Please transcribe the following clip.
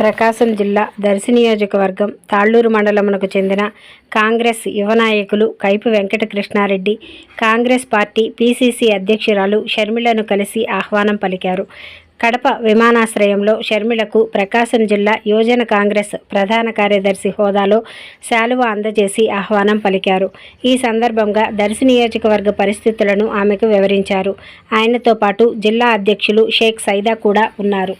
ప్రకాశం జిల్లా దర్శి నియోజకవర్గం తాళ్ళూరు మండలమునకు చెందిన కాంగ్రెస్ యువ నాయకులు కైపు వెంకట కృష్ణారెడ్డి కాంగ్రెస్ పార్టీ పీసీసీ అధ్యక్షురాలు షర్మిలను కలిసి ఆహ్వానం పలికారు. కడప విమానాశ్రయంలో షర్మిలకు ప్రకాశం జిల్లా యువజన కాంగ్రెస్ ప్రధాన కార్యదర్శి హోదాలో శాలువ అందజేసి ఆహ్వానం పలికారు. ఈ సందర్భంగా దర్శి నియోజకవర్గ పరిస్థితులను ఆమెకు వివరించారు. ఆయనతో పాటు జిల్లా అధ్యక్షులు షేక్ సైదా కూడా ఉన్నారు.